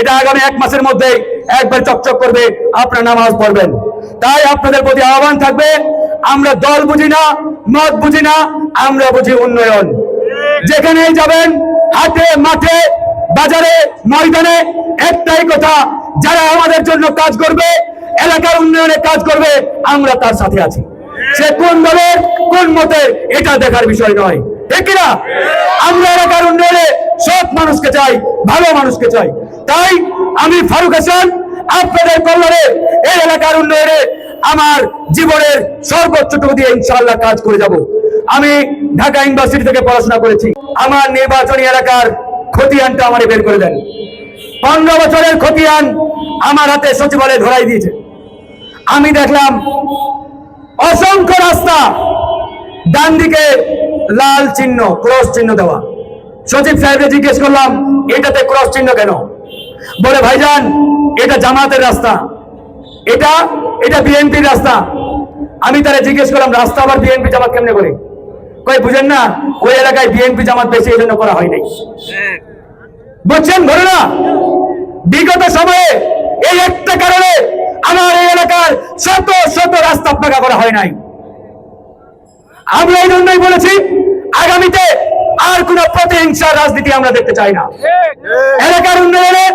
এটা আগামী এক মাসের মধ্যে একবার চকচক করবে, আপনারা নামাজ পড়বেন। তাই আপনাদের প্রতি আহ্বান থাকবে, আমরা দল বুঝি না, মত বুঝি না, আমরা বুঝি উন্নয়ন। যেখানেই যাবেন হাতে মাঠে, বাজারে, ময়দানে, একটাই কথা, যারা আমাদের জন্য কাজ করবে, এলাকার উন্নয়নে কাজ করবে, আমরা তার সাথে আছি। সে কোন দলের, কোন মতের, এটা দেখার বিষয় নয়। ঠিক কিনা? আমরা এলাকার উন্নয়নে সৎ মানুষকে চাই, ভালো মানুষকে চাই। তাই আমি ফারুক হাসান, আপনাদের কল্যাণে এই এলাকার উন্নয়নে আমার জীবনের সর্বোচ্চটুকু দিয়ে ইনশাল্লাহ কাজ করে যাব। আমি ঢাকা ইউনিভার্সিটি থেকে পড়াশোনা করেছি। আমার নির্বাচনী এলাকার খতিয়ানটা আমার বের করে দেন। পনেরো বছরের খতিয়ান আমার হাতে সচিবালয়ে ধরাই দিয়েছে। আমি দেখলাম অসংখ্য রাস্তা ডান দিকে লাল চিহ্ন, ক্রস চিহ্ন দেওয়া। সচিব সাহেবকে জিজ্ঞেস করলাম, এটাতে ক্রস চিহ্ন কেন? বলে, ভাইজান, এটা জামাতের রাস্তা। এটা এটা বিএনপির রাস্তা। আমি তারা জিজ্ঞেস করলাম, রাস্তা আবার বিএনপি জামাত কেমনে করে? কই বুঝেন না, ওই এলাকায় বিএনপি জামাত বেশি এই জন্য করা হয় নাই। বুঝছেন ধরে না? বিগত সময়ে এই একটা কারণে আমার এই এলাকার শত শত রাস্তা পাকা করা হয় নাই। আমরা এই জন্যই বলেছি, আগামীতে আর কোন প্রতিহিংসার রাজনীতি আমরা দেখতে চাই না। এলাকার উন্নয়নে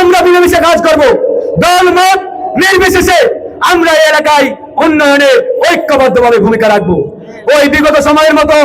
আমরা মিলেমিশে কাজ করব। দল, মত, নির্বিশেষে আমরা এলাকায় উন্নয়নে ঐক্যবদ্ধভাবে ভূমিকা রাখব। ওই বিগত সময়ের মতো